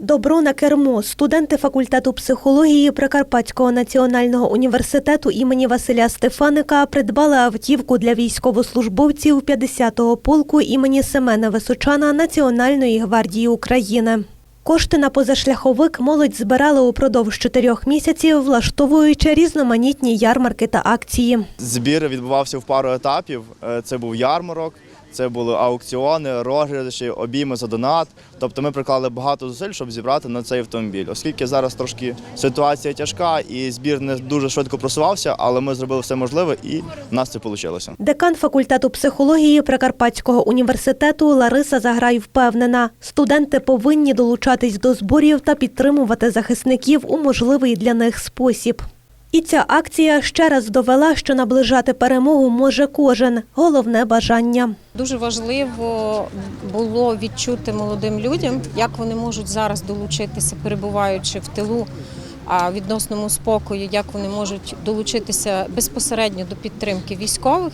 Добро на кермо. Студенти факультету психології Прикарпатського національного університету імені Василя Стефаника придбали автівку для військовослужбовців 50-го полку імені Семена Височана Національної гвардії України. Кошти на позашляховик молодь збирали упродовж чотирьох місяців, влаштовуючи різноманітні ярмарки та акції. Збір відбувався в пару етапів. Е, Це був ярмарок, це були аукціони, розіграші, обійми за донат. Тобто ми приклали багато зусиль, щоб зібрати на цей автомобіль. Оскільки зараз трошки ситуація тяжка і збір не дуже швидко просувався, але ми зробили все можливе і в нас це вийшло. Декан факультету психології Прикарпатського університету Лариса Заграй впевнена, студенти повинні долучатись до зборів та підтримувати захисників у можливий для них спосіб. І ця акція ще раз довела, що наближати перемогу може кожен. Головне бажання. Дуже важливо було відчути молодим людям, як вони можуть зараз долучитися, перебуваючи в тилу відносному спокою, як вони можуть долучитися безпосередньо до підтримки військових.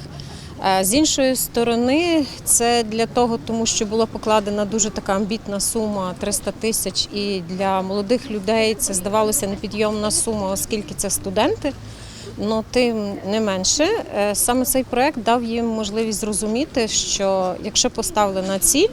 Е, З іншої сторони, це для того, тому що була покладена дуже така амбітна сума 300 тисяч, і для молодих людей це здавалося непідйомна сума, оскільки це студенти. Ну, тим не менше, е, саме цей проект дав їм можливість зрозуміти, що якщо поставлена ціль,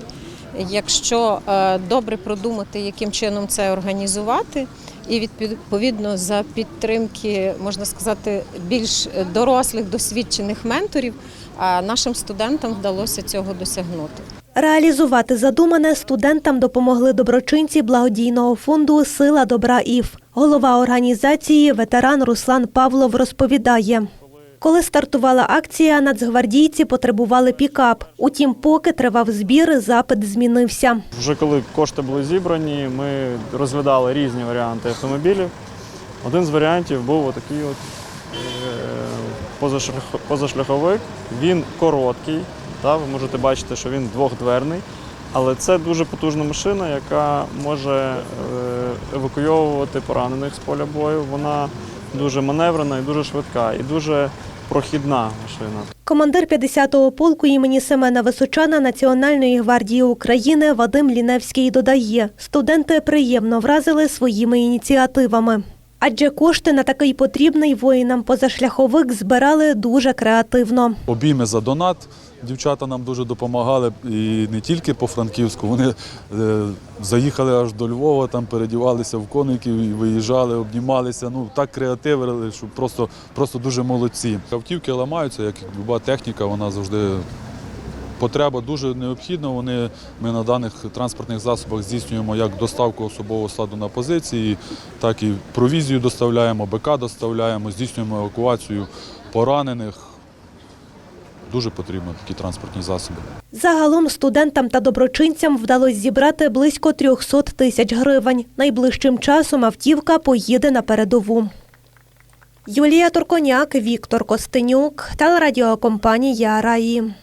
якщо е, добре продумати, яким чином це організувати, і відповідно за підтримки, можна сказати, більш дорослих досвідчених менторів, а нашим студентам вдалося цього досягнути. Реалізувати задумане студентам допомогли доброчинці благодійного фонду Сила добра ІФ. Голова організації ветеран Руслан Павлов розповідає. Коли стартувала акція, нацгвардійці потребували пікап. Утім, поки тривав збір, запит змінився. Вже коли кошти були зібрані, ми розглядали різні варіанти автомобілів. Один з варіантів був отакий от позашляховик. Він короткий, та, ви можете бачити, що він двохдверний. Але це дуже потужна машина, яка може е, евакуйовувати поранених з поля бою. Вона дуже маневрена і дуже швидка, і дуже прохідна машина. Командир 50-го полку імені Семена Височана Національної гвардії України Вадим Ліневський додає, студенти приємно вразили своїми ініціативами. Адже кошти на такий потрібний воїнам позашляховик збирали дуже креативно. обійми за донат. Дівчата нам дуже допомагали і не тільки по Франківську. Вони е, заїхали аж до Львова, там передівалися в коників і виїжджали, обнімалися. Ну так креативили, що просто, просто дуже молодці. Автівки ламаються, як люба техніка, вона завжди. Потреба дуже необхідна. Вони ми на даних транспортних засобах здійснюємо як доставку особового складу на позиції, так і провізію доставляємо, БК доставляємо, здійснюємо евакуацію поранених. Дуже потрібні такі транспортні засоби. Загалом студентам та доброчинцям вдалося зібрати близько 300 тисяч гривень. Найближчим часом автівка поїде на передову. Юлія Турконяк, Віктор Костенюк, телерадіокомпанія Раї.